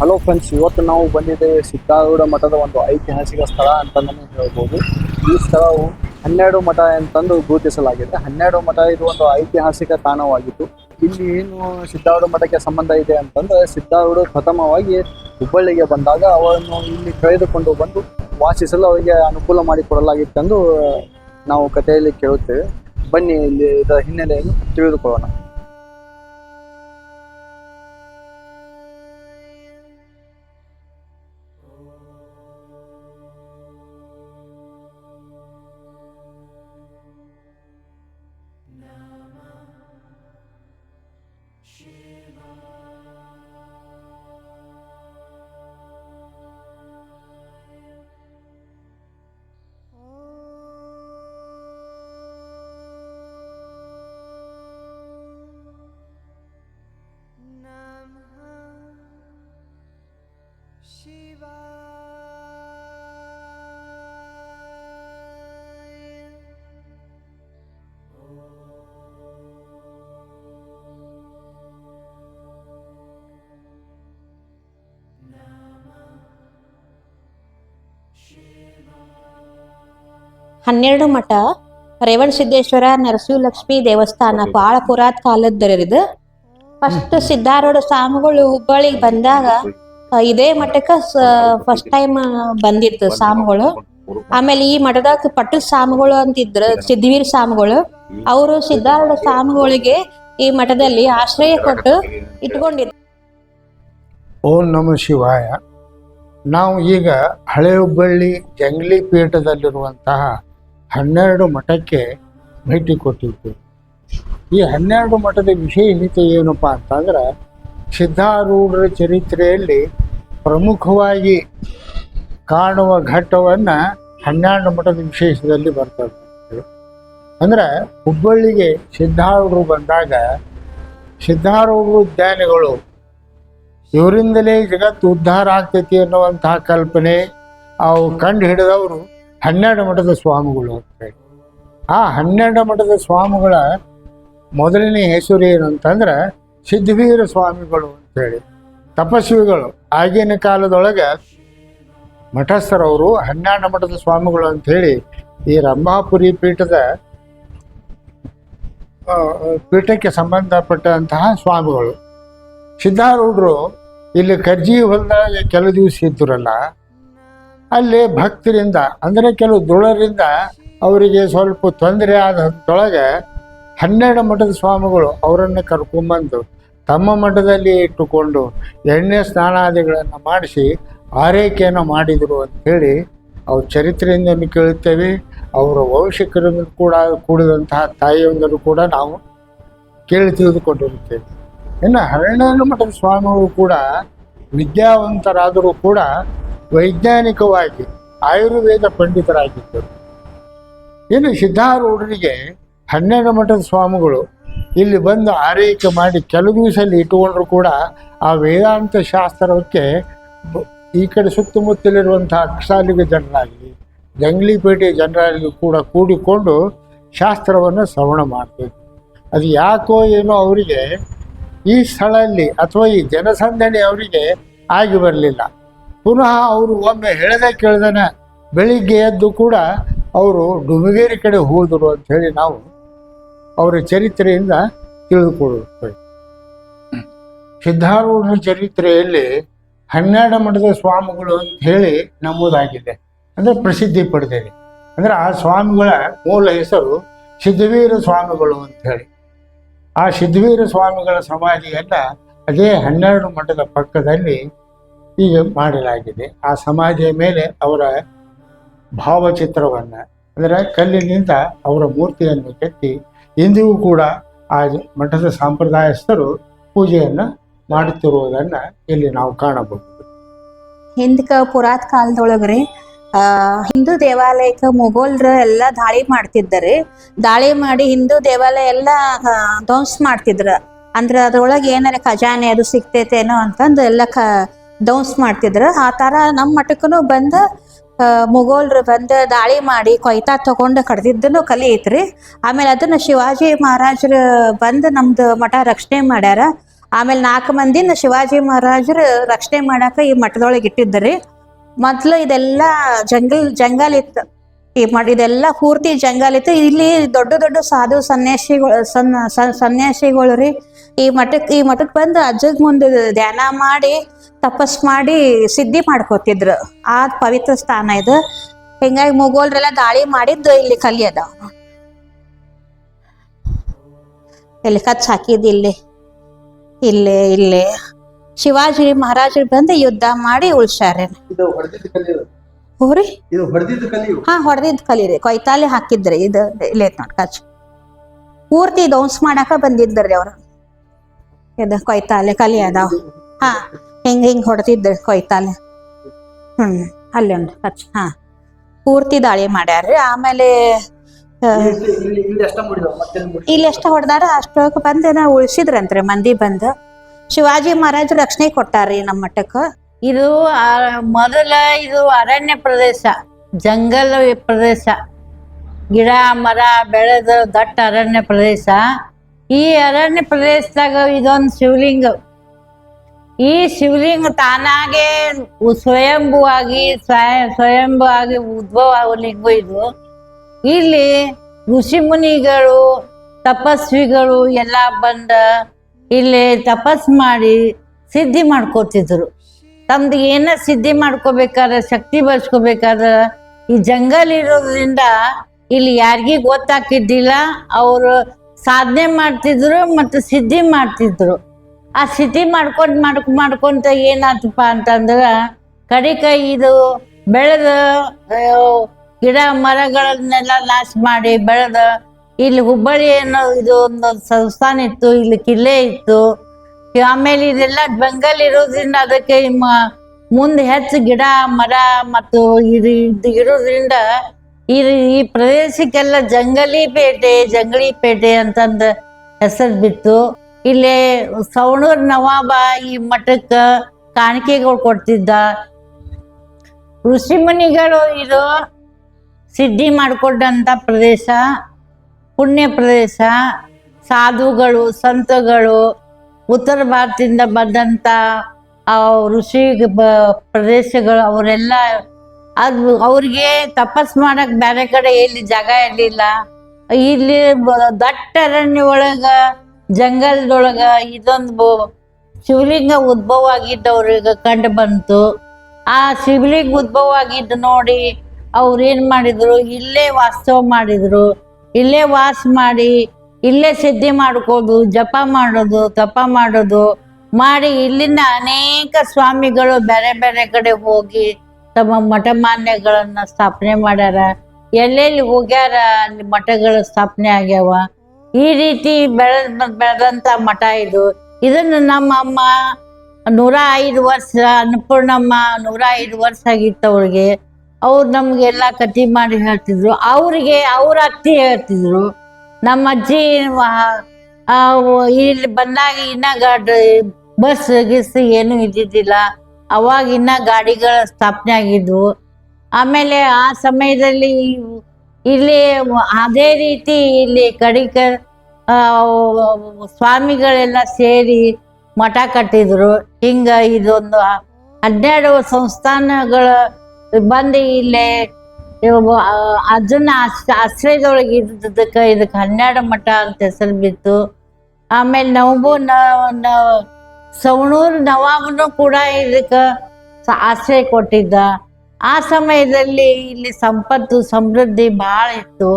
Hello friends ಇವತ್ತು ನಾವು ಬಂದಿದ್ದೇವೆ ಸಿದ್ದಾರೂಢ ಮಠದ ಒಂದು ಐತಿಹಾಸಿಕ ಸ್ಥಳ ಅಂತಲೇ ಹೇಳ್ಬೋದು. ಈ ಸ್ಥಳವು ಹನ್ನೆರಡು ಮಠ ಅಂತಂದು ಗುರುತಿಸಲಾಗಿದೆ. ಹನ್ನೆರಡು ಮಠ ಇದು ಒಂದು ಐತಿಹಾಸಿಕ ತಾಣವಾಗಿತ್ತು. ಇಲ್ಲಿ ಏನು ಸಿದ್ದಾರೂಢ ಮಠಕ್ಕೆ ಸಂಬಂಧ ಇದೆ ಅಂತಂದ್ರೆ ಸಿದ್ದಾರೂಢ ಪ್ರಥಮವಾಗಿ ಹುಬ್ಬಳ್ಳಿಗೆ ಬಂದಾಗ ಅವರನ್ನು ಇಲ್ಲಿ ಕರೆದುಕೊಂಡು ಬಂದು ವಾಸಿಸಲು ಅವರಿಗೆ ಅನುಕೂಲ ಮಾಡಿಕೊಡಲಾಗಿತ್ತೆಂದು ನಾವು ಕಥೆಯಲ್ಲಿ ಕೇಳುತ್ತೇವೆ. ಬನ್ನಿ ಇಲ್ಲಿ ಇದರ ಹಿನ್ನೆಲೆಯನ್ನು ತಿಳಿದುಕೊಳ್ಳೋಣ. ಹನ್ನೆರಡು ಮಠ ರೇವಣಸಿದ್ದೇಶ್ವರ ನರಸಿಂಹಲಕ್ಷ್ಮಿ ದೇವಸ್ಥಾನ ಬಹಳ ಪುರಾತ್ ಕಾಲದ ಇದು. ಫಸ್ಟ್ ಸಿದ್ಧಾರೂಢ ಸ್ವಾಮಿಗಳು ಹುಬ್ಬಳ್ಳಿಗೆ ಬಂದಾಗ ಇದೇ ಮಠಕ್ಕೆ ಫಸ್ಟ್ ಟೈಮ್ ಬಂದಿತ್ತು ಸ್ವಾಮಿಗಳು. ಆಮೇಲೆ ಈ ಮಠದಾಗ ಪಟ್ಟದ ಸ್ವಾಮಿಗಳು ಅಂತಿದ್ರು ಸಿದ್ಧವೀರ ಸ್ವಾಮಿಗಳು. ಅವರು ಸಿದ್ಧಾರೂಢ ಸ್ವಾಮಿಗಳಿಗೆ ಈ ಮಠದಲ್ಲಿ ಆಶ್ರಯ ಕೊಟ್ಟು ಇಟ್ಕೊಂಡಿದ್ರು. ಓಂ ನಮ ಶಿವಾಯ. ನಾವು ಈಗ ಹಳೆ ಹುಬ್ಬಳ್ಳಿ ಜಂಗ್ಲಿ ಪೀಠದಲ್ಲಿರುವಂತಹ ಹನ್ನೆರಡು ಮಠಕ್ಕೆ ಭೇಟಿ ಕೊಟ್ಟಿದ್ದೇವೆ ಈ ಹನ್ನೆರಡು ಮಠದ ವಿಶೇಷತೆ ಏನಪ್ಪ ಅಂತಂದ್ರೆ, ಸಿದ್ಧಾರೂಢರ ಚರಿತ್ರೆಯಲ್ಲಿ ಪ್ರಮುಖವಾಗಿ ಕಾಣುವ ಘಟ್ಟವನ್ನು ಹನ್ನೆರಡು ಮಠದ ವಿಶೇಷದಲ್ಲಿ ಬರ್ತದೆ. ಅಂದ್ರೆ ಹುಬ್ಬಳ್ಳಿಗೆ ಸಿದ್ಧಾರೂಢರು ಬಂದಾಗ, ಸಿದ್ಧಾರೂಢರು ಜ್ಞಾನಿಗಳು ಇವರಿಂದಲೇ ಜಗತ್ತು ಉದ್ಧಾರ ಆಗ್ತೈತಿ ಅನ್ನುವಂತಹ ಕಲ್ಪನೆ, ಅವು ಕಂಡು ಹಿಡಿದವರು ಹನ್ನೆರಡು ಮಠದ ಸ್ವಾಮಿಗಳು ಅಂತ ಹೇಳಿ ಆ ಹನ್ನೆರಡು ಮಠದ ಸ್ವಾಮಿಗಳ ಮೊದಲನೇ ಹೆಸರು ಏನಂತಂದ್ರೆ ಸಿದ್ಧವೀರ ಸ್ವಾಮಿಗಳು ಅಂತೇಳಿ. ತಪಸ್ವಿಗಳು. ಆಗಿನ ಕಾಲದೊಳಗೆ ಮಠಸ್ಥರವರು ಹನ್ನೆರಡು ಮಠದ ಸ್ವಾಮಿಗಳು ಅಂಥೇಳಿ ಈ ರಂಭಾಪುರಿ ಪೀಠದ ಪೀಠಕ್ಕೆ ಸಂಬಂಧಪಟ್ಟಂತಹ ಸ್ವಾಮಿಗಳು. ಸಿದ್ಧಾರೂಢರು ಇಲ್ಲಿ ಕರ್ಜಿ ಹೊಲದಾಗ ಕೆಲವು ದಿವಸ ಇದ್ರಲ್ಲ ಅಲ್ಲಿ ಭಕ್ತರಿಂದ, ಅಂದರೆ ಕೆಲವು ದುಳರಿಂದ ಅವರಿಗೆ ಸ್ವಲ್ಪ ತೊಂದರೆ ಆದಂತೊಳಗೆ ಹನ್ನೆರಡು ಮಠದ ಸ್ವಾಮಿಗಳು ಅವರನ್ನು ಕರ್ಕೊಂಬಂದು ತಮ್ಮ ಮಠದಲ್ಲಿ ಇಟ್ಟುಕೊಂಡು ಎಣ್ಣೆ ಸ್ನಾನಾದಿಗಳನ್ನು ಮಾಡಿಸಿ ಆರೈಕೆಯನ್ನು ಮಾಡಿದರು ಅಂಥೇಳಿ ಅವ್ರ ಚರಿತ್ರೆಯಿಂದ ಕೇಳುತ್ತೇವೆ. ಅವರ ವಂಶಕರಿಂದ ಕೂಡ ಕೂಡಿದಂತಹ ತಾಯಿಯೊಂದರು ಕೂಡ ನಾವು ಕೇಳಿ ತಿಳಿದುಕೊಂಡಿರುತ್ತೇವೆ ಇನ್ನು ಹರಳೇರು ಮಠದ ಸ್ವಾಮಿಗಳು ಕೂಡ ವಿದ್ಯಾವಂತರಾದರೂ ಕೂಡ ವೈಜ್ಞಾನಿಕವಾಗಿ ಆಯುರ್ವೇದ ಪಂಡಿತರಾಗಿದ್ದರು. ಇನ್ನು ಸಿದ್ಧಾರೂಢರಿಗೆ ಹನ್ನೆರಡು ಮಠದ ಸ್ವಾಮಿಗಳು ಇಲ್ಲಿ ಬಂದು ಆರೈಕೆ ಮಾಡಿ ಕೆಲವು ದಿವಸ ಕೂಡ ಆ ವೇದಾಂತ ಶಾಸ್ತ್ರಕ್ಕೆ ಈ ಕಡೆ ಸುತ್ತಮುತ್ತಲಿರುವಂಥ ಅಕ್ಷಾಲಿಗ ಜನರಾಗಲಿ, ಜಂಗ್ಲಿಪೇಟೆ ಜನರಾಗಲಿ ಕೂಡ ಕೂಡಿಕೊಂಡು ಶಾಸ್ತ್ರವನ್ನು ಶ್ರವಣ ಮಾಡ್ತಿದ್ರು. ಅದು ಯಾಕೋ ಏನೋ ಅವರಿಗೆ ಈ ಸ್ಥಳದಲ್ಲಿ ಅಥವಾ ಈ ಜನಸಂದಣಿ ಅವರಿಗೆ ಆಗಿ ಬರಲಿಲ್ಲ. ಪುನಃ ಅವರು ಒಮ್ಮೆ ಹೇಳದೆ ಕೇಳ್ದನ, ಬೆಳಿಗ್ಗೆ ಎದ್ದು ಕೂಡ ಅವರು ಡುಮಗೇರಿ ಕಡೆ ಹೋದರು ಅಂತ ಹೇಳಿ ನಾವು ಅವರ ಚರಿತ್ರೆಯಿಂದ ತಿಳಿದುಕೊಳ್ಳುತ್ತೇವೆ. ಸಿದ್ಧಾರೂಢ ಚರಿತ್ರೆಯಲ್ಲಿ ಹನ್ನೆರಡು ಮಠದ ಸ್ವಾಮಿಗಳು ಅಂತ ಹೇಳಿ ನಮೂದಾಗಿದೆ. ಅಂದರೆ ಪ್ರಸಿದ್ಧಿ ಪಡೆದಿದೆ. ಅಂದರೆ ಆ ಸ್ವಾಮಿಗಳ ಮೂಲ ಹೆಸರು ಸಿದ್ಧವೀರ ಸ್ವಾಮಿಗಳು ಅಂತ ಹೇಳಿ. ಆ ಸಿದ್ಧವೀರ ಸ್ವಾಮಿಗಳ ಸಮಾಧಿಯನ್ನು ಅದೇ ಹನ್ನೆರಡು ಮಠದ ಪಕ್ಕದಲ್ಲಿ ಈಗ ಮಾಡಲಾಗಿದೆ. ಆ ಸಮಾಧಿಯ ಮೇಲೆ ಅವರ ಭಾವಚಿತ್ರವನ್ನು, ಅಂದರೆ ಕಲ್ಲಿನಿಂದ ಅವರ ಮೂರ್ತಿಯನ್ನು ಕೆತ್ತಿ ಇಂದಿಗೂ ಕೂಡ ಆ ಮಠದ ಸಂಪ್ರದಾಯಸ್ಥರು ಪೂಜೆಯನ್ನು ಮಾಡುತ್ತಿರುವುದನ್ನು ಇಲ್ಲಿ ನಾವು ಕಾಣಬಹುದು. ಹಿಂದಕ್ಕೆ ಪುರಾತ್ ಕಾಲದೊಳಗ್ರಿ ಹಿಂದೂ ದೇವಾಲಯಕ್ಕೆ ಮೊಘಲ್ರು ಎಲ್ಲ ದಾಳಿ ಮಾಡ್ತಿದ್ದಾರೆ, ದಾಳಿ ಮಾಡಿ ಹಿಂದೂ ದೇವಾಲಯ ಎಲ್ಲ ಧ್ವಂಸ ಮಾಡ್ತಿದ್ರ. ಅಂದ್ರ ಅದ್ರೊಳಗೆ ಏನಾರ ಖಜಾನೆ ಅದು ಸಿಗ್ತೈತೇನೋ ಅಂತಂದು ಎಲ್ಲ ಕ ಧ್ವಂಸ ಮಾಡ್ತಿದ್ರು. ಆ ತರ ನಮ್ಮ ಮಠಕ್ಕೂ ಬಂದ ಆ, ಬಂದ ದಾಳಿ ಮಾಡಿ ಕೊಯ್ತಾ ತಗೊಂಡು ಕಡ್ದಿದ್ದನ್ನು ಕಲಿ ಐತ್ರಿ ಆಮೇಲೆ ಅದನ್ನ ಶಿವಾಜಿ ಮಹಾರಾಜರು ಬಂದು ನಮ್ದು ಮಠ ರಕ್ಷಣೆ ಮಾಡ್ಯಾರ. ಆಮೇಲೆ ನಾಲ್ಕು ಮಂದಿನ ಶಿವಾಜಿ ಮಹಾರಾಜರು ರಕ್ಷಣೆ ಮಾಡಾಕ ಈ ಮಠದೊಳಗೆ ಇಟ್ಟಿದ್ದರಿ ಮೊದ್ಲು ಇದೆಲ್ಲ ಜಂಗಲ್ ಜಂಗಲ್ ಇತ್ತು. ಈ ಮಾಡಿ, ಇದೆಲ್ಲ ಪೂರ್ತಿ ಜಂಗಲ್ ಇತ್ತು. ಇಲ್ಲಿ ದೊಡ್ಡ ದೊಡ್ಡ ಸಾಧು ಸನ್ಯಾಸಿಗಳು, ಸನ್ ಸನ್ಯಾಸಿಗಳು ರೀ. ಈ ಮಠಕ್ಕೆ ಈ ಮಠಕ್ಕೆ ಬಂದು ಅಜ್ಜಗ್ ಮುಂದೆ ಧ್ಯಾನ ಮಾಡಿ, ತಪಸ್ ಮಾಡಿ ಸಿದ್ಧಿ ಮಾಡ್ಕೋತಿದ್ರು. ಆ ಪವಿತ್ರ ಸ್ಥಾನ ಇದು. ಹಿಂಗಾಗಿ ಮೊಘಲ್ರೆಲ್ಲ ದಾಳಿ ಮಾಡಿದ್ದು ಇಲ್ಲಿ ಕಲಿಯದ ಇಲ್ಲಿ ಕಚ್ ಹಾಕಿದ್ ಇಲ್ಲಿ. ಇಲ್ಲಿ ಇಲ್ಲಿ. ಶಿವಾಜಿ ಮಹಾರಾಜರು ಬಂದು ಯುದ್ಧ ಮಾಡಿ ಉಳ್ಸ್ಯಾರ ಇದು ಹೊಡೆದಿದ್ದ ಕಲಿ ಹೋರಿ ಇದು ಹೊಡೆದಿದ್ದ ಕಲಿ ಹಾ ಹೊಡೆದಿದ್ ಕಲೀರಿ ಕೊಯ್ತಾಲಿ ಹಾಕಿದ್ರಿ. ಇದು ಇಲ್ಲೇ ಐತ್ ನೋಡ್ ಕಚ್. ಪೂರ್ತಿ ಧ್ವಂಸ ಮಾಡಾಕ ಬಂದಿದ್ದರಿ ಅವ್ರು. ಇದು ಕೊಯ್ತಾಲೆ ಕಲಿ ಅದಾವ. ಹಾ ಹಿಂಗ್ ಹಿಂಗ್ ಹೊಡೆದಿದ್ರಿ ಕೊಯ್ತಾಲೆ. ಹ್ಮ್ ಅಲ್ಲಿ ಉಂಟು ಕಚ್. ಹಾ ಪೂರ್ತಿ ದಾಳಿ ಮಾಡ್ಯಾರ್ರಿ ಆಮೇಲೆ ಆ, ಇಲ್ಲಿ ಇಲ್ಲಿ ಇಲ್ಲಿ ಅಷ್ಟ ಮುಡಿದಾವ ಮತ್ತೆ ಇಲ್ಲಿ ಎಷ್ಟು ಹೊಡೆದಾರ. ಅಷ್ಟೊಳಗೆ ಬಂದು ಉಳಿಸಿದ್ರಂತ್ರಿ ಮಂದಿ ಬಂದು. ಶಿವಾಜಿ ಮಹಾರಾಜ್ ರಕ್ಷಣೆ ಕೊಟ್ಟಾರ್ರಿ ನಮ್ಮ ಮಠಕ್ಕ ಇದು ಮೊದಲ ಇದು ಅರಣ್ಯ ಪ್ರದೇಶ, ಜಂಗಲ್ ಪ್ರದೇಶ, ಗಿಡ, ಮರ, ಬೆಳೆದ ದಟ್ಟ ಅರಣ್ಯ ಪ್ರದೇಶ. ಈ ಅರಣ್ಯ ಪ್ರದೇಶದಾಗ ಇದೊಂದು ಶಿವಲಿಂಗ. ಈ ಶಿವಲಿಂಗ ತಾನಾಗೆ ಸ್ವಯಂಭೂವಾಗಿ ಸ್ವಯಂಭುವಾಗಿ ಸ್ವಯ ಸ್ವಯಂಭು ಆಗಿ ಉದ್ಭವ ಲಿಂಗ ಇದು. ಇಲ್ಲಿ ಋಷಿ ಮುನಿಗಳು, ತಪಸ್ವಿಗಳು ಎಲ್ಲ ಬಂದ, ಇಲ್ಲಿ ತಪಸ್ ಮಾಡಿ ಸಿದ್ಧಿ ಮಾಡ್ಕೋತಿದ್ರು. ತಮ್ದು ಏನ ಸಿದ್ಧಿ ಮಾಡ್ಕೋಬೇಕಾದ್ರೆ, ಶಕ್ತಿ ಬಳಸ್ಕೋಬೇಕಾದ್ರೆ, ಈ ಜಂಗಲ್ ಇರೋದ್ರಿಂದ ಇಲ್ಲಿ ಯಾರಿಗೀ ಗೊತ್ತಾಕಿದ್ದಿಲ್ಲ, ಅವರು ಸಾಧನೆ ಮಾಡ್ತಿದ್ರು ಮತ್ತು ಸಿದ್ಧಿ ಮಾಡ್ತಿದ್ರು. ಆ ಸಿದ್ಧಿ ಮಾಡ್ಕೊಂಡು ಮಾಡ್ಕ, ಮಾಡ್ಕೊಂತ ಏನಾತಪ್ಪ ಅಂತಂದ್ರೆ ಕಡಿಕ ಇದು ಬೆಳೆದ ಗಿಡ ಮರಗಳನ್ನೆಲ್ಲ ನಾಶ ಮಾಡಿ ಬೆಳೆದ, ಇಲ್ಲಿ ಹುಬ್ಬಳ್ಳಿ ಅನ್ನೋ ಇದು ಒಂದು ಸಂಸ್ಥಾನ ಇತ್ತು, ಇಲ್ಲಿ ಕಿಲ್ಲೆ ಇತ್ತು. ಆಮೇಲೆ ಇದೆಲ್ಲ ಬೆಂಗಲ್ ಇರೋದ್ರಿಂದ ಅದಕ್ಕೆ ಮುಂದೆ ಹೆಚ್ಚು ಗಿಡ, ಮರ ಮತ್ತು ಇದು ಇರೋದ್ರಿಂದ ಈ ಈ ಪ್ರದೇಶಕ್ಕೆಲ್ಲ ಜಂಗಲಿ ಪೇಟೆ ಜಂಗಲಿ ಪೇಟೆ ಅಂತಂದ ಹೆಸರು ಬಿತ್ತು. ಇಲ್ಲಿ ಸವಣೂರ್ ನವಾಬ ಈ ಮಠಕ್ಕೆ ಕಾಣಿಕೆಗಳು ಕೊಡ್ತಿದ್ದ. ಋಷಿಮುನಿಗಳು ಇದು ಸಿದ್ಧಿ ಮಾಡಿಕೊಂಡಂಥ ಪ್ರದೇಶ, ಪುಣ್ಯ ಪ್ರದೇಶ, ಸಾಧುಗಳು, ಸಂತಗಳು ಉತ್ತರ ಭಾರತದಿಂದ ಬಂದಂಥ ಆ ಋಷಿ ಬ- ಪ್ರದೇಶಗಳು ಅವರೆಲ್ಲ ಅದು ಅವ್ರಿಗೆ ತಪಸ್ ಮಾಡಕ್ ಬೇರೆ ಕಡೆ ಎಲ್ಲಿ ಜಾಗ ಇರಲಿಲ್ಲ. ಇಲ್ಲಿ ದಟ್ಟ ಅರಣ್ಯ ಒಳಗ, ಜಂಗಲ್ದೊಳಗ ಇದೊಂದು ಶಿವಲಿಂಗ ಉದ್ಭವ ಆಗಿದ್ದವ್ರಿಗೆ ಕಂಡು ಬಂತು. ಆ ಶಿವಲಿಂಗ ಉದ್ಭವ ಆಗಿದ್ದು ನೋಡಿ ಅವ್ರು ಏನ್ ಮಾಡಿದ್ರು? ಇಲ್ಲೇ ವಾಸ್ತವ ಮಾಡಿದ್ರು. ಇಲ್ಲೇ ವಾಸ ಮಾಡಿ ಇಲ್ಲೇ ಸಿದ್ಧಿ ಮಾಡ್ಕೋದು, ಜಪ ಮಾಡೋದು, ತಪ ಮಾಡೋದು, ಮಾಡಿ ಇಲ್ಲಿನ ಅನೇಕ ಸ್ವಾಮಿಗಳು ಬೇರೆ ಬೇರೆ ಕಡೆ ಹೋಗಿ ತಮ್ಮ ಮಠ ಮಾನ್ಯಗಳನ್ನ ಸ್ಥಾಪನೆ ಮಾಡ್ಯಾರ. ಎಲ್ಲೆಲ್ಲಿ ಹೋಗ್ಯಾರ, ಅಲ್ಲಿ ಮಠಗಳು ಸ್ಥಾಪನೆ ಆಗ್ಯಾವ. ಈ ರೀತಿ ಬೆಳೆದ ಬೆಳೆದಂತ ಮಠ ಇದು. ಇದನ್ನು ನಮ್ಮ ಅಮ್ಮ ನೂರ ಐದು ವರ್ಷ, ಅನ್ನಪೂರ್ಣಮ್ಮ ನೂರ ಐದು ವರ್ಷ ಆಗಿತ್ತು ಅವ್ರಿಗೆ ಅವ್ರು ನಮ್ಗೆಲ್ಲ ಕತಿ ಮಾಡಿ ಹೇಳ್ತಿದ್ರು. ಅವ್ರಿಗೆ ಅವ್ರ ಅತ್ತಿ ಹೇಳ್ತಿದ್ರು. ನಮ್ಮ ಅಜ್ಜಿ ಇಲ್ಲಿ ಬಂದಾಗ ಇನ್ನ ಗಾಡಿ, ಬಸ್ ಗಿಸ್ ಏನು ಇದ್ದಿದ್ದಿಲ್ಲ. ಅವಾಗ ಇನ್ನ ಗಾಡಿಗಳ ಸ್ಥಾಪನೆ ಆಗಿದ್ವು ಆಮೇಲೆ ಆ ಸಮಯದಲ್ಲಿ ಇಲ್ಲಿ ಅದೇ ರೀತಿ ಇಲ್ಲಿ ಕಡಿಕ ಸ್ವಾಮಿಗಳೆಲ್ಲ ಸೇರಿ ಮಠ ಕಟ್ಟಿದ್ರು. ಹಿಂಗ ಇದೊಂದು ಹನ್ನೆರಡು ಸಂಸ್ಥಾನಗಳ ಬಂದು ಇಲ್ಲೇ ಆಶ್ರ, ಆಶ್ರಯದೊಳಗೆ ಇದ್ದದಕ್ಕೆ ಇದಕ್ಕೆ ಹನ್ನೆರಡು ಮಠ ಅಂತ ಹೆಸರು ಬಿತ್ತು. ಆಮೇಲೆ ನವಬು ಸವಣೂರು ನವಾಬನು ಕೂಡ ಇದಕ್ಕೆ ಆಶ್ರಯ ಕೊಟ್ಟಿದ್ದ. ಆ ಸಮಯದಲ್ಲಿ ಇಲ್ಲಿ ಸಂಪತ್ತು, ಸಮೃದ್ಧಿ ಭಾಳ ಇತ್ತು.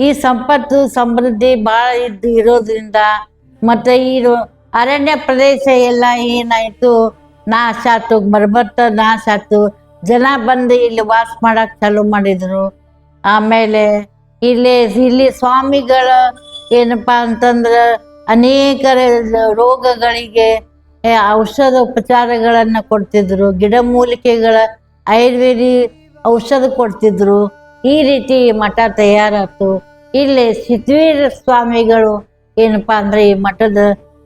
ಈ ಸಂಪತ್ತು, ಸಮೃದ್ಧಿ ಭಾಳ ಇದ್ದು ಇರೋದ್ರಿಂದ ಮತ್ತೆ ಈ ಅರಣ್ಯ ಪ್ರದೇಶ ಎಲ್ಲ ಏನಾಯಿತು? ನಾಶ ಆತು ಮರ್ಬತ್ತ ನಾಶ ಆತು. ಜನ ಬಂದು ಇಲ್ಲಿ ವಾಸ ಮಾಡಕ್ ಚಾಲು ಮಾಡಿದ್ರು. ಆಮೇಲೆ ಇಲ್ಲಿ ಇಲ್ಲಿ ಸ್ವಾಮಿಗಳ ಏನಪ್ಪಾ ಅಂತಂದ್ರ ಅನೇಕ ರೋಗಗಳಿಗೆ ಔಷಧ ಉಪಚಾರಗಳನ್ನ ಕೊಡ್ತಿದ್ರು. ಗಿಡಮೂಲಿಕೆಗಳ ಆಯುರ್ವೇದಿ ಔಷಧ ಕೊಡ್ತಿದ್ರು. ಈ ರೀತಿ ಮಠ ತಯಾರಾತು ಇಲ್ಲಿ ಸಿದ್ವೀರ ಸ್ವಾಮಿಗಳು ಏನಪ್ಪಾ ಅಂದ್ರೆ ಈ ಮಠದ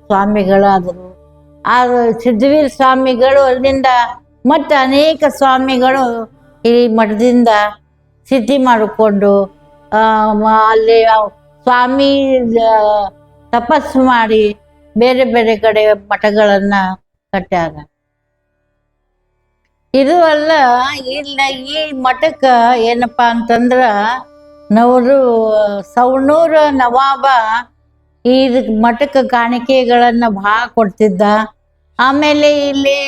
ಸ್ವಾಮಿಗಳಾದರು. ಆ ಸಿದ್ಧವೀರ ಸ್ವಾಮಿಗಳು ಅಲ್ಲಿಂದ ಮತ್ತೆ ಅನೇಕ ಸ್ವಾಮಿಗಳು ಈ ಮಠದಿಂದ ಸಿದ್ಧಿ ಮಾಡಿಕೊಂಡು ಅಲ್ಲಿ ಸ್ವಾಮಿ ತಪಸ್ಸು ಮಾಡಿ ಬೇರೆ ಬೇರೆ ಕಡೆ ಮಠಗಳನ್ನ ಕಟ್ಟ್ಯಾರ. ಇದು ಅಲ್ಲ, ಇಲ್ಲ, ಈ ಮಠಕ್ಕ ಏನಪ್ಪಾ ಅಂತಂದ್ರ ನವರು ಸವಣೂರ ನವಾಬ ಈ ಮಠಕ್ಕೆ ಕಾಣಿಕೆಗಳನ್ನ ಭಾಳ ಕೊಡ್ತಿದ್ದ. ಆಮೇಲೆ ಇಲ್ಲಿ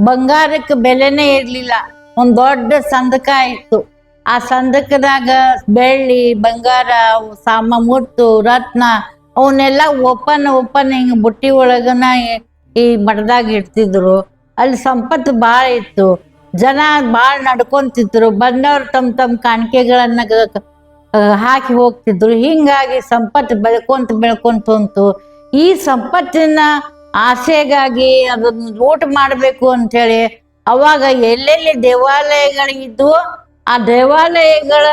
ಬಂಗಾರಕ್ಕೆ ಬೆಲೆನೇ ಇರ್ಲಿಲ್ಲ. ಒಂದ್ ದೊಡ್ಡ ಸಂದಕ ಇತ್ತು. ಆ ಸಂದಕದಾಗ ಬೆಳ್ಳಿ, ಬಂಗಾರ, ಸಾಮ, ಮುತ್ತು, ರತ್ನ ಅವನ್ನೆಲ್ಲ ಓಪನ್ ಓಪನ್ ಹಿಂಗ ಬುಟ್ಟಿ ಒಳಗನ ಈ- ಮಠದಾಗ ಇಡ್ತಿದ್ರು. ಅಲ್ಲಿ ಸಂಪತ್ತು ಭಾಳ ಇತ್ತು. ಜನ ಭಾಳ ನಡ್ಕೊಂತಿದ್ರು. ಬಂದವ್ರು ತಮ್ಮ ತಮ್ಮ ಕಾಣಿಕೆಗಳನ್ನ ಹಾಕಿ ಹೋಗ್ತಿದ್ರು. ಹಿಂಗಾಗಿ ಸಂಪತ್ತು ಬೆಳ್ಕೊಂತ ಬೆಳ್ಕೊಂತ ಹೊಂತು ಈ ಸಂಪತ್ತಿನ ಆಸೆಗಾಗಿ ಅದನ್ನ ಲೂಟ್ ಮಾಡಬೇಕು ಅಂತೇಳಿ ಅವಾಗ ಎಲ್ಲೆಲ್ಲಿ ದೇವಾಲಯಗಳಿದ್ವು, ಆ ದೇವಾಲಯಗಳ